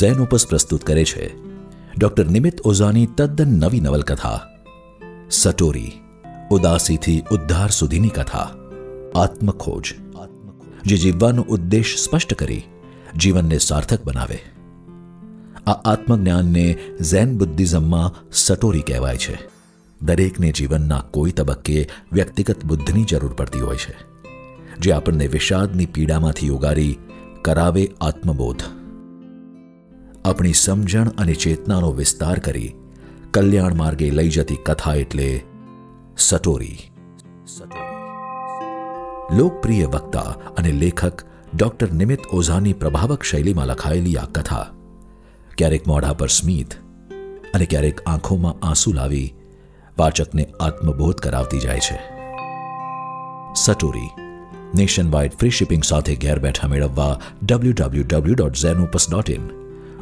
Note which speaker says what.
Speaker 1: Zen ઓપસ પ્રસ્તુત કરે છે. ડોક્ટર નિમિત ઓઝાની તદ્દન નવી નવલકથા. સટોરી, ઉદાસીથી ઉદ્ધાર સુધીની કથા. આત્મખોજ, જે જીવવાનો ઉદ્દેશ સ્પષ્ટ કરી, જીવનને સાર્થક બનાવે. આ આત્મજ્ઞાનને ઝેન બુદ્ધિઝમમાં સટોરી કહેવાય છે. દરેકને જીવનના કોઈ તબક્કે વ્યક્તિગત બુદ્ધની જરૂર પડતી હોય છે. જે આપણને વિષાદની પીડામાંથી ઉગારી, કરાવે આત્મબોધ. આપણી સમજણ અને ચેતનાનો વિસ્તાર કરી કલ્યાણ માર્ગે લઈ જતી કથા એટલે સટોરી. લોકપ્રિય વક્તા અને લેખક ડોક્ટર નિમિત ઓઝાની પ્રભાવક શૈલીમાં લખાયેલી આ કથા. ક્યારેક મોઢા પર સ્મિત અને ક્યારેક આંખોમાં આંસુ લાવી વાચકને આત્મબોધ કરાવતી જાય છે. સટોરી. નેશન વાઇડ ફ્રી શિપિંગ સાથે ઘેર બેઠા મેળવવા ડબલ્યુ ડબલ્યુ ડબલ્યુ ડોટ ઝેનોપસ ડોટ ઇન